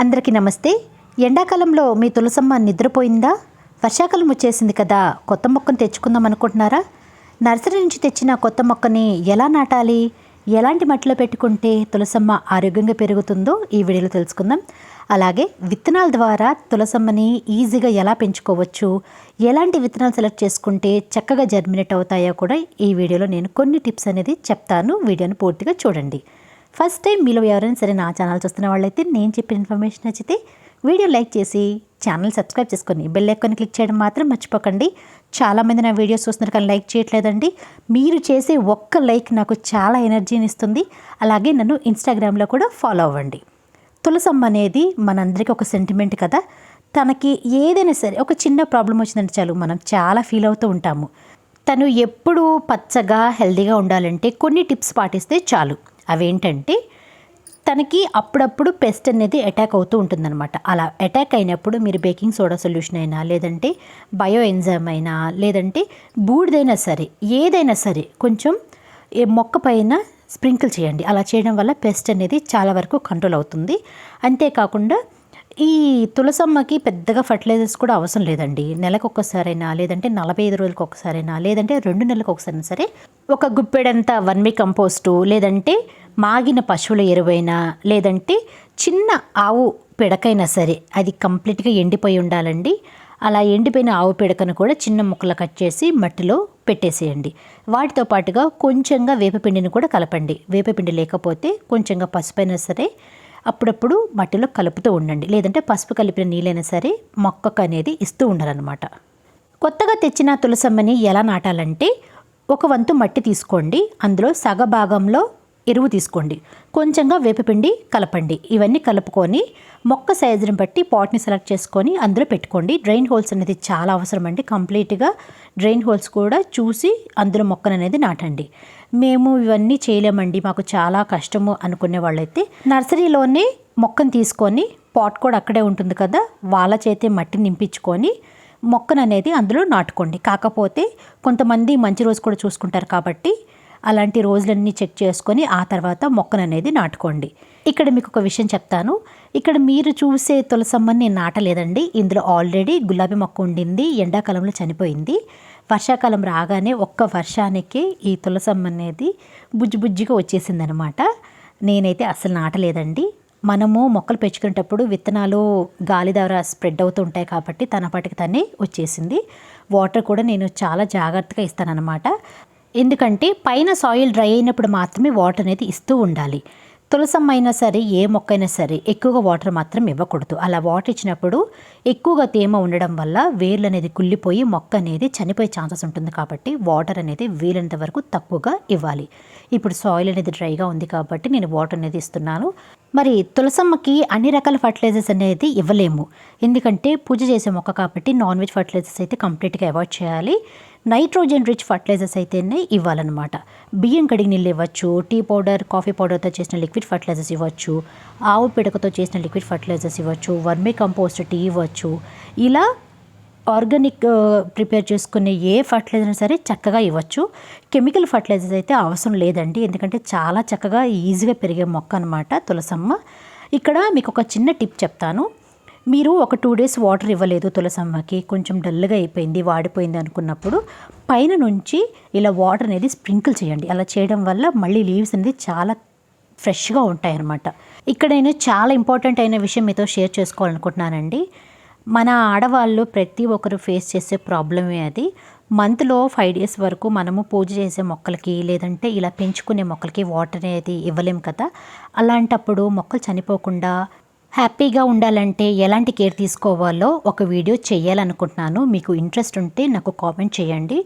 అందరికీ నమస్తే. ఎండాకాలంలో మీ తులసమ్మ నిద్రపోయిందా? వర్షాకాలం వచ్చేసింది కదా కొత్త మొక్కను తెచ్చుకుందాం అనుకుంటున్నారా? నర్సరీ నుంచి తెచ్చిన కొత్త మొక్కని ఎలా నాటాలి? ఎలాంటి మట్టిలో పెట్టుకుంటే తులసమ్మ ఆరోగ్యంగా పెరుగుతుందో ఈ వీడియోలో తెలుసుకుందాం. అలాగే విత్తనాల ద్వారా తులసమ్మని ఈజీగా ఎలా పెంచుకోవచ్చు ఎలాంటి విత్తనాలు సెలెక్ట్ చేసుకుంటే చక్కగా జర్మినేట్ అవుతాయో కూడా ఈ వీడియోలో నేను కొన్ని టిప్స్ అనేది చెప్తాను. వీడియోని పూర్తిగా చూడండి. ఫస్ట్ టైం మీలో ఎవరైనా సరే నా ఛానల్ చూస్తున్న వాళ్ళైతే నేను చెప్పిన ఇన్ఫర్మేషన్ నచ్చితే వీడియో లైక్ చేసి ఛానల్ సబ్స్క్రైబ్ చేసుకొని బెల్ ఐకాన్ క్లిక్ చేయడం మాత్రం మర్చిపోకండి. చాలామంది నా వీడియోస్ చూస్తున్నారు కానీ లైక్ చేయట్లేదండి. మీరు చేసే ఒక్క లైక్ నాకు చాలా ఎనర్జీని ఇస్తుంది. అలాగే నన్ను ఇన్స్టాగ్రామ్లో కూడా ఫాలో అవ్వండి. తులసమ్మ అనేది మనందరికీ ఒక సెంటిమెంట్ కదా. తనకి ఏదైనా సరే ఒక చిన్న ప్రాబ్లం వచ్చిందంటే చాలు మనం చాలా ఫీల్ అవుతూ ఉంటాము. తను ఎప్పుడూ పచ్చగా హెల్దీగా ఉండాలంటే కొన్ని టిప్స్ పాటిస్తే చాలు. అవేంటంటే తనకి అప్పుడప్పుడు పెస్ట్ అనేది అటాక్ అవుతూ ఉంటుందన్నమాట. అలా అటాక్ అయినప్పుడు మీరు బేకింగ్ సోడా సొల్యూషన్ అయినా లేదంటే బయో ఎంజైమ్ అయినా లేదంటే బూడిదైనా సరే ఏదైనా సరే కొంచెం ఏ మొక్క పైన స్ప్రింకిల్ చేయండి. అలా చేయడం వల్ల పెస్ట్ అనేది చాలా వరకు కంట్రోల్ అవుతుంది. అంతేకాకుండా ఈ తులసమ్మకి పెద్దగా ఫర్టిలైజర్స్ కూడా అవసరం లేదండి. నెలకు ఒక్కసారైనా లేదంటే నలభై ఐదు రోజులకు ఒకసారైనా లేదంటే రెండు నెలలకు ఒకసారైనా సరే ఒక గుప్పెడంత వర్మి కంపోస్టు లేదంటే మాగిన పశువుల ఎరువైనా లేదంటే చిన్న ఆవు పిడకైనా సరే అది కంప్లీట్గా ఎండిపోయి ఉండాలండి. అలా ఎండిపోయిన ఆవు పిడకను కూడా చిన్న ముక్కలు కట్ చేసి మట్టిలో పెట్టేసేయండి. వాటితో పాటుగా కొంచెంగా వేపపిండిని కూడా కలపండి. వేపపిండి లేకపోతే కొంచెంగా పసుపైనా సరే అప్పుడప్పుడు మట్టిలో కలుపుతూ ఉండండి. లేదంటే పసుపు కలిపిన నీళ్ళైనా సరే మొక్కకు అనేది ఇస్తూ ఉండాలన్నమాట. కొత్తగా తెచ్చిన తులసమ్మని ఎలా నాటాలంటే ఒక వంతు మట్టి తీసుకోండి. అందులో సగ భాగంలో ఎరువు తీసుకోండి. కొంచెంగా వేపపిండి కలపండి. ఇవన్నీ కలుపుకొని మొక్క సైజుని బట్టి పాట్ని సెలెక్ట్ చేసుకొని అందులో పెట్టుకోండి. డ్రైన్ హోల్స్ అనేది చాలా అవసరం అండి. కంప్లీట్గా డ్రైన్ హోల్స్ కూడా చూసి అందులో మొక్కను అనేది నాటండి. మేము ఇవన్నీ చేయలేమండి. మాకు చాలా కష్టము అనుకునే వాళ్ళైతే నర్సరీలోనే మొక్కను తీసుకొని పాట్ కూడా అక్కడే ఉంటుంది కదా వాళ్ళ చేతే మట్టి నింపించుకొని మొక్కను అనేది అందులో నాటుకోండి. కాకపోతే కొంతమంది మంచి రోజు కూడా చూసుకుంటారు కాబట్టి అలాంటి రోజులన్నీ చెక్ చేసుకొని ఆ తర్వాత మొక్కను అనేది నాటుకోండి. ఇక్కడ మీకు ఒక విషయం చెప్తాను. ఇక్కడ మీరు చూసే తులసమ్మని నేను నాటలేదండి. ఇందులో ఆల్రెడీ గులాబీ మొక్క ఉండింది ఎండాకాలంలో చనిపోయింది. వర్షాకాలం రాగానే ఒక్క వర్షానికి ఈ తులసమ్మ అనేది బుజ్జి బుజ్జిగా వచ్చేసింది అనమాట నేనైతే అసలు నాటలేదండి. మనము మొక్కలు పెంచుకునేటప్పుడు విత్తనాలు గాలి ద్వారా స్ప్రెడ్ అవుతూ ఉంటాయి కాబట్టి తన పాటికి తనే వచ్చేసింది. వాటర్ కూడా నేను చాలా జాగ్రత్తగా ఇస్తానన్నమాట. ఎందుకంటే పైన సాయిల్ డ్రై అయినప్పుడు మాత్రమే వాటర్ అనేది ఇస్తూ ఉండాలి. తులసమ్మ అయినా సరే ఏ మొక్క అయినా సరే ఎక్కువగా వాటర్ మాత్రం ఇవ్వకూడదు. అలా వాటర్ ఇచ్చినప్పుడు ఎక్కువగా తేమ ఉండడం వల్ల వేర్లు అనేది కుళ్ళిపోయి మొక్క అనేది చనిపోయే ఛాన్సెస్ ఉంటుంది కాబట్టి వాటర్ అనేది వీలైనంత వరకు తక్కువగా ఇవ్వాలి. ఇప్పుడు సాయిల్ అనేది డ్రైగా ఉంది కాబట్టి నేను వాటర్ అనేది ఇస్తున్నాను. మరి తులసమ్మకి అన్ని రకాల ఫర్టిలైజర్స్ అనేది ఇవ్వలేము. ఎందుకంటే పూజ చేసే మొక్క కాబట్టి నాన్ వెజ్ ఫర్టిలైజర్స్ అయితే కంప్లీట్గా అవాయిడ్ చేయాలి. నైట్రోజన్ రిచ్ ఫర్టిలైజర్స్ అయితేనే ఇవ్వాలన్నమాట. బియ్యం కడిగి నీళ్ళు ఇవ్వచ్చు టీ పౌడర్ కాఫీ పౌడర్తో చేసిన లిక్విడ్ ఫర్టిలైజర్స్ ఇవ్వచ్చు ఆవు పిడకతో చేసిన లిక్విడ్ ఫర్టిలైజర్స్ ఇవ్వచ్చు వర్మీ కంపోస్ట్ టీ ఇవ్వచ్చు. ఇలా ఆర్గానిక్ ప్రిపేర్ చేసుకునే ఏ ఫర్టిలైజర్ సరే చక్కగా ఇవ్వచ్చు. కెమికల్ ఫర్టిలైజర్స్ అయితే అవసరం లేదండి. ఎందుకంటే చాలా చక్కగా ఈజీగా పెరిగే మొక్క అనమాట తులసమ్మ. ఇక్కడ మీకు ఒక చిన్న టిప్ చెప్తాను. మీరు ఒక టూ డేస్ వాటర్ ఇవ్వలేదు తులసమ్మకి. కొంచెం డల్గా అయిపోయింది వాడిపోయింది అనుకున్నప్పుడు పైన నుంచి ఇలా వాటర్ అనేది స్ప్రింకిల్ చేయండి. అలా చేయడం వల్ల మళ్ళీ లీవ్స్ అనేది చాలా ఫ్రెష్గా ఉంటాయన్నమాట. ఇక్కడ నేను చాలా ఇంపార్టెంట్ అయిన విషయం మీతో షేర్ చేసుకోవాలనుకుంటున్నానండి. మన ఆడవాళ్ళు ప్రతి ఒక్కరు ఫేస్ చేసే ప్రాబ్లమే అది. మంత్లో ఫైవ్ డేస్ వరకు మనము పూజ చేసే మొక్కలకి లేదంటే ఇలా పెంచుకునే మొక్కలకి వాటర్ అనేది ఇవ్వలేం కదా. అలాంటప్పుడు మొక్కలు చనిపోకుండా హ్యాపీగా ఉండాలంటే ఎలాంటి కేర్ తీసుకోవాలో ఒక వీడియో చేయాలనుకుంటున్నాను. మీకు ఇంట్రెస్ట్ ఉంటే నాకు కామెంట్ చేయండి.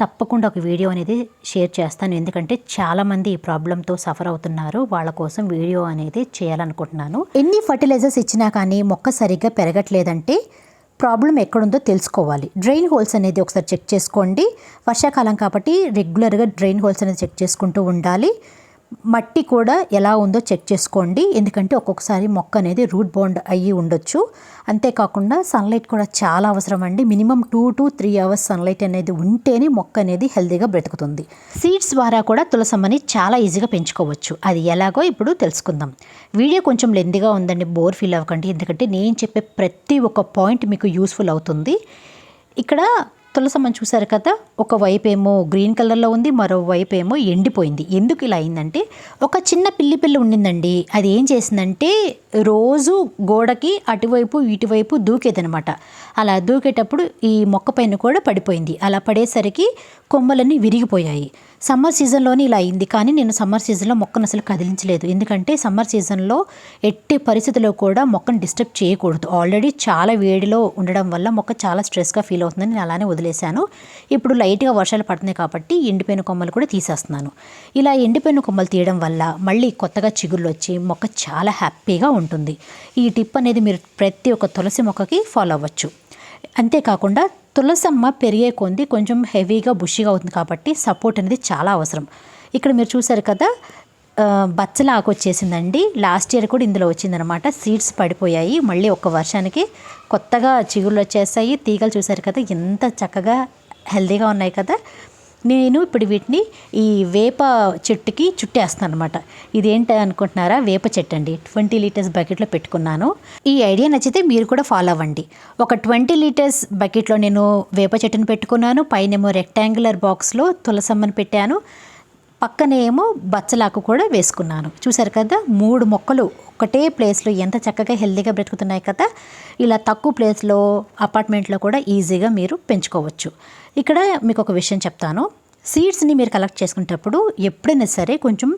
తప్పకుండా ఒక వీడియో అనేది షేర్ చేస్తాను. ఎందుకంటే చాలామంది ఈ ప్రాబ్లంతో సఫర్ అవుతున్నారు. వాళ్ళ కోసం వీడియో అనేది చేయాలనుకుంటున్నాను. ఎన్ని ఫర్టిలైజర్స్ ఇచ్చినా కానీ మొక్క సరిగ్గా పెరగట్లేదంటే ప్రాబ్లం ఎక్కడుందో తెలుసుకోవాలి. డ్రైన్ హోల్స్ అనేది ఒకసారి చెక్ చేసుకోండి. వర్షాకాలం కాబట్టి రెగ్యులర్గా డ్రైన్ హోల్స్ అనేది చెక్ చేసుకుంటూ ఉండాలి. మట్టి కూడా ఎలా ఉందో చెక్ చేసుకోండి. ఎందుకంటే ఒక్కొక్కసారి మొక్క అనేది రూట్ బాండ్ అయ్యి ఉండొచ్చు. అంతేకాకుండా సన్లైట్ కూడా చాలా అవసరం అండి. Minimum two to three hours sunlight అనేది ఉంటేనే మొక్క అనేది హెల్తీగా బ్రతుకుతుంది. సీడ్స్ ద్వారా కూడా తులసమ్మని చాలా ఈజీగా పెంచుకోవచ్చు. అది ఎలాగో ఇప్పుడు తెలుసుకుందాం. వీడియో కొంచెం లెందిగా ఉందండి. బోర్ ఫీల్ అవ్వకండి. ఎందుకంటే నేను చెప్పే ప్రతి ఒక్క పాయింట్ మీకు యూస్ఫుల్ అవుతుంది. ఇక్కడ తులసమ్మని చూసారు కదా ఒక వైపు ఏమో గ్రీన్ కలర్లో ఉంది మరో వైపు ఏమో ఎండిపోయింది. ఎందుకు ఇలా అయిందంటే ఒక చిన్న పిల్లి పిల్ల ఉండిందండి. అది ఏం చేసిందంటే రోజు గోడకి అటువైపు ఇటువైపు దూకేదనమాట అలా దూకేటప్పుడు ఈ మొక్క పైన కూడా పడిపోయింది. అలా పడేసరికి కొమ్మలన్నీ విరిగిపోయాయి. సమ్మర్ సీజన్లోనే ఇలా అయింది. కానీ నేను సమ్మర్ సీజన్లో మొక్కను అసలు కదిలించలేదు. ఎందుకంటే సమ్మర్ సీజన్లో ఎట్టి పరిస్థితుల్లో కూడా మొక్కను డిస్టర్బ్ చేయకూడదు. ఆల్రెడీ చాలా వేడిలో ఉండడం వల్ల మొక్క చాలా స్ట్రెస్గా ఫీల్ అవుతుందని నేను అలానే వదిలేశాను. ఇప్పుడు లైట్గా వర్షాలు పడుతున్నాయి కాబట్టి ఎండిపోయిన కొమ్మలు కూడా తీసేస్తున్నాను. ఇలా ఎండిపోయిన కొమ్మలు తీయడం వల్ల మళ్ళీ కొత్తగా చిగుళ్ళు వచ్చి మొక్క చాలా హ్యాపీగా ఉంటుంది. ఈ టిప్ అనేది మీరు ప్రతి ఒక్క తులసి మొక్కకి ఫాలో అవ్వచ్చు. అంతేకాకుండా తులసమ్మ పెరిగే కొంది కొంచెం హెవీగా బుషిగా అవుతుంది కాబట్టి సపోర్ట్ అనేది చాలా అవసరం. ఇక్కడ మీరు చూసారు కదా ఆ, బచ్చల ఆకు వచ్చేసిందండి. లాస్ట్ ఇయర్ కూడా ఇందులో వచ్చిందనమాట సీడ్స్ పడిపోయాయి. మళ్ళీ ఒక వర్షానికి కొత్తగా చిగుళ్ళు వచ్చేసాయి. తీగలు చూసారు కదా ఎంత చక్కగా హెల్దీగా ఉన్నాయి కదా. నేను ఇప్పుడు వీటిని ఈ వేప చెట్టుకి చుట్టేస్తాను అనమాట ఇదేంటి అనుకుంటున్నారా? వేప చెట్టు అండి. ట్వంటీ లీటర్స్ బకెట్లో పెట్టుకున్నాను. ఈ ఐడియా నచ్చితే మీరు కూడా ఫాలో అవ్వండి. ఒక ట్వంటీ లీటర్స్ బకెట్లో నేను వేప చెట్టుని పెట్టుకున్నాను. పైనేమో రెక్టాంగులర్ బాక్స్లో తులసమ్మని పెట్టాను. పక్కనే ఏమో బచ్చలాకు కూడా వేసుకున్నాను. చూసారు కదా మూడు మొక్కలు ఒకటే ప్లేస్లో ఎంత చక్కగా హెల్తీగా బ్రతుకుతున్నాయి కదా ఇలా తక్కువ ప్లేస్లో అపార్ట్మెంట్లో కూడా ఈజీగా మీరు పెంచుకోవచ్చు. ఇక్కడ మీకు ఒక విషయం చెప్తాను. సీడ్స్ని మీరు కలెక్ట్ చేసుకునేటప్పుడు ఎప్పుడైనా సరే కొంచెం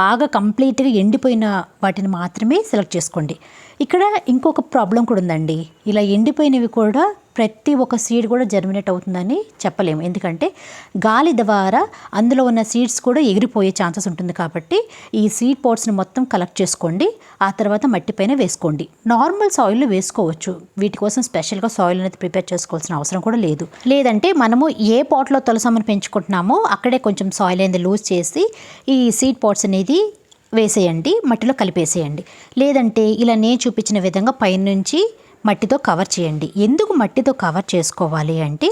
బాగా కంప్లీట్గా ఎండిపోయిన వాటిని మాత్రమే సెలెక్ట్ చేసుకోండి. ఇక్కడ ఇంకొక ప్రాబ్లం కూడా ఉందండి. ఇలా ఎండిపోయినవి కూడా ప్రతి ఒక్క సీడ్ కూడా జర్మినేట్ అవుతుందని చెప్పలేము. ఎందుకంటే గాలి ద్వారా అందులో ఉన్న సీడ్స్ కూడా ఎగిరిపోయే ఛాన్సెస్ ఉంటుంది కాబట్టి ఈ సీడ్ పోట్స్ని మొత్తం కలెక్ట్ చేసుకోండి. ఆ తర్వాత మట్టి పైన వేసుకోండి. నార్మల్ సాయిల్లో వేసుకోవచ్చు. వీటి కోసం స్పెషల్గా సాయిల్ అనేది ప్రిపేర్ చేసుకోవాల్సిన అవసరం కూడా లేదు. లేదంటే మనము ఏ పాట్లో తులసమ్మని పెంచుకుంటున్నామో అక్కడే కొంచెం సాయిల్ అనేది లూజ్ చేసి ఈ సీడ్ పాట్స్ అనేది వేసేయండి. మట్టిలో కలిపేసేయండి. లేదంటే ఇలా నేను చూపించిన విధంగా పైనుంచి మట్టితో కవర్ చేయండి. ఎందుకు మట్టితో కవర్ చేసుకోవాలి అంటే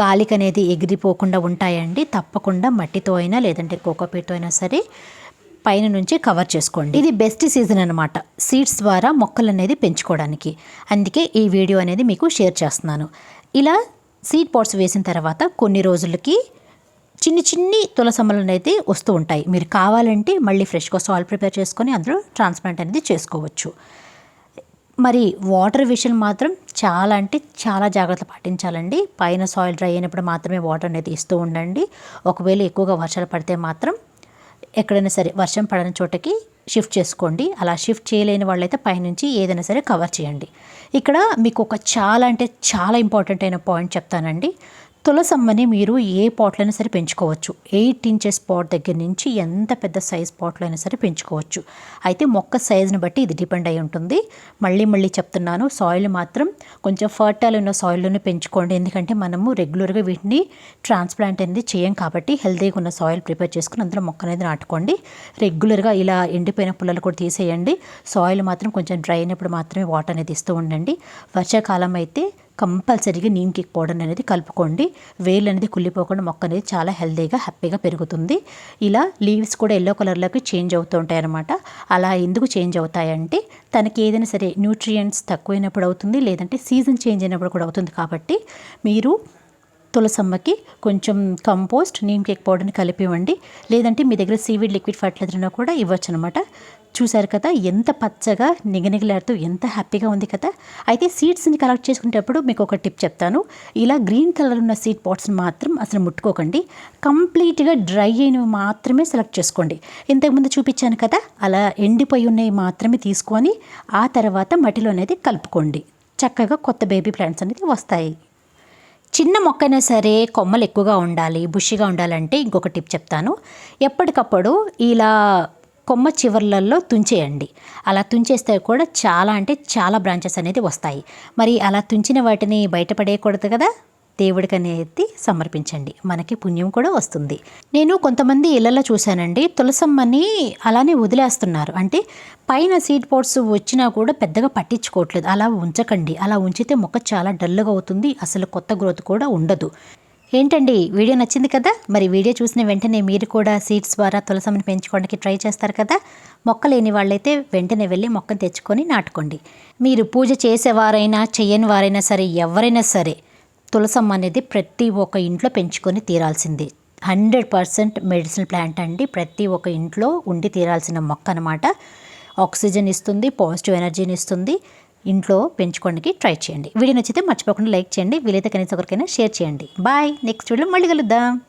గాలికి అనేది ఎగిరిపోకుండా ఉంటాయండి. తప్పకుండా మట్టితో అయినా లేదంటే కోకోపీట్తో అయినా సరే పైన నుంచి కవర్ చేసుకోండి. ఇది బెస్ట్ సీజన్ అనమాట సీడ్స్ ద్వారా మొక్కలు అనేది పెంచుకోవడానికి. అందుకే ఈ వీడియో అనేది మీకు షేర్ చేస్తున్నాను. ఇలా సీడ్ పాట్స్ వేసిన తర్వాత కొన్ని రోజులకి చిన్ని చిన్ని తులసమ్మలు అనేది వస్తూ ఉంటాయి. మీరు కావాలంటే మళ్ళీ ఫ్రెష్గా సాల్ ప్రిపేర్ చేసుకొని అందులో ట్రాన్స్ప్లాంట్ అనేది చేసుకోవచ్చు. మరి వాటర్ విషయం మాత్రం చాలా అంటే చాలా జాగ్రత్తలు పాటించాలండి. పైన సాయిల్ డ్రై అయినప్పుడు మాత్రమే వాటర్ అనేది ఇస్తూ ఉండండి. ఒకవేళ ఎక్కువగా వర్షాలు పడితే మాత్రం ఎక్కడైనా సరే వర్షం పడని చోటకి షిఫ్ట్ చేసుకోండి. అలా షిఫ్ట్ చేయలేని వాళ్ళైతే పైనుంచి ఏదైనా సరే కవర్ చేయండి. ఇక్కడ మీకు ఒక చాలా అంటే చాలా ఇంపార్టెంట్ అయిన పాయింట్ చెప్తానండి. తులసమ్మని మీరు ఏ పాట్లైనా సరే పెంచుకోవచ్చు. ఎయిట్ ఇంచెస్ పాట్ దగ్గర నుంచి ఎంత పెద్ద సైజ్ పాట్లైనా అయినా సరే పెంచుకోవచ్చు. అయితే మొక్క సైజుని బట్టి ఇది డిపెండ్ అయి ఉంటుంది. మళ్ళీ మళ్ళీ చెప్తున్నాను సాయిల్ మాత్రం కొంచెం ఫర్టైల్ ఉన్న సాయిల్లోనే పెంచుకోండి. ఎందుకంటే మనము రెగ్యులర్గా వీటిని ట్రాన్స్ప్లాంట్ అనేది చేయం కాబట్టి హెల్తీగా ఉన్న సాయిల్ ప్రిపేర్ చేసుకుని అందులో మొక్క అనేది నాటుకోండి. రెగ్యులర్గా ఇలా ఎండిపోయిన పుల్లలు కూడా తీసేయండి. సాయిల్ మాత్రం కొంచెం డ్రై అయినప్పుడు మాత్రమే వాటర్ అనేది ఇస్తూ ఉండండి. వర్షాకాలం అయితే కంపల్సరీగా నీమ్ కేక్ పౌడర్ అనేది కలుపుకోండి. వేలు అనేది కుళ్ళిపోకుండా మొక్క అనేది చాలా హెల్తీగా హ్యాపీగా పెరుగుతుంది. ఇలా లీవ్స్ కూడా ఎల్లో కలర్లోకి చేంజ్ అవుతూ ఉంటాయి అన్నమాట అలా ఎందుకు చేంజ్ అవుతాయంటే తనకి ఏదైనా సరే న్యూట్రియంట్స్ తక్కువైనప్పుడు అవుతుంది లేదంటే సీజన్ చేంజ్ అయినప్పుడు కూడా అవుతుంది కాబట్టి మీరు తులసమ్మకి కొంచెం కంపోస్ట్ నీమ్ కేక్ పౌడర్ని కలిపి ఇవ్వండి లేదంటే మీ దగ్గర సీవీడ్ లిక్విడ్ ఫర్టిలైజర్ కూడా ఇవ్వచ్చు అనమాట చూసారు కదా ఎంత పచ్చగా నిగనిగలాడుతూ ఎంత హ్యాపీగా ఉంది కదా. అయితే సీడ్స్ని కలెక్ట్ చేసుకునేటప్పుడు మీకు ఒక టిప్ చెప్తాను. ఇలా గ్రీన్ కలర్ ఉన్న సీడ్ పాట్స్ని మాత్రం అసలు ముట్టుకోకండి. కంప్లీట్గా డ్రై అయినవి మాత్రమే సెలెక్ట్ చేసుకోండి. ఇంతకుముందు చూపించాను కదా అలా ఎండిపోయి ఉన్నవి మాత్రమే తీసుకొని ఆ తర్వాత మట్టిలో అనేది కలుపుకోండి. చక్కగా కొత్త బేబీ ప్లాంట్స్ అనేది వస్తాయి. చిన్న మొక్కైనా సరే కొమ్మలు ఎక్కువగా ఉండాలి బుషిగా ఉండాలంటే ఇంకొక టిప్ చెప్తాను. ఎప్పటికప్పుడు ఇలా కొమ్మ చివర్లలో తుంచేయండి. అలా తుంచేస్తే కూడా చాలా అంటే చాలా బ్రాంచెస్ అనేది వస్తాయి. మరి అలా తుంచిన వాటిని బయటపడేయకూడదు కదా? దేవుడికి అనేది సమర్పించండి. మనకి పుణ్యం కూడా వస్తుంది. నేను కొంతమంది ఇళ్ళలో చూశానండి. తులసమ్మని అలానే వదిలేస్తున్నారు. అంటే పైన సీడ్ పోట్స్ వచ్చినా కూడా పెద్దగా పట్టించుకోవట్లేదు. అలా ఉంచకండి. అలా ఉంచితే మొక్క చాలా డల్గా అవుతుంది. అసలు కొత్త గ్రోత్ కూడా ఉండదు. ఏంటండి వీడియో నచ్చింది కదా? మరి వీడియో చూసిన వెంటనే మీరు కూడా సీడ్స్ ద్వారా తులసమ్మని పెంచుకోవడానికి ట్రై చేస్తారు కదా? మొక్క లేని వాళ్ళైతే వెంటనే వెళ్ళి మొక్కను తెచ్చుకొని నాటుకోండి. మీరు పూజ చేసేవారైనా చేయని వారైనా సరే ఎవరైనా సరే తులసమ్మ అనేది ప్రతి ఒక్క ఇంట్లో పెంచుకొని తీరాల్సిందే. హండ్రెడ్ పర్సెంట్ మెడిసిన్ ప్లాంట్ అండి. ప్రతి ఒక్క ఇంట్లో ఉండి తీరాల్సిన మొక్క అనమాట ఆక్సిజన్ ఇస్తుంది పాజిటివ్ ఎనర్జీని ఇస్తుంది. ఇంట్లో పెంచుకోవడానికి ట్రై చేయండి. వీడియో నచ్చితే మర్చిపోకుండా లైక్ చేయండి. వీలైతే కనీసం ఒకరికైనా షేర్ చేయండి. బాయ్. నెక్స్ట్ వీడియో మళ్ళీ కలుద్దాం.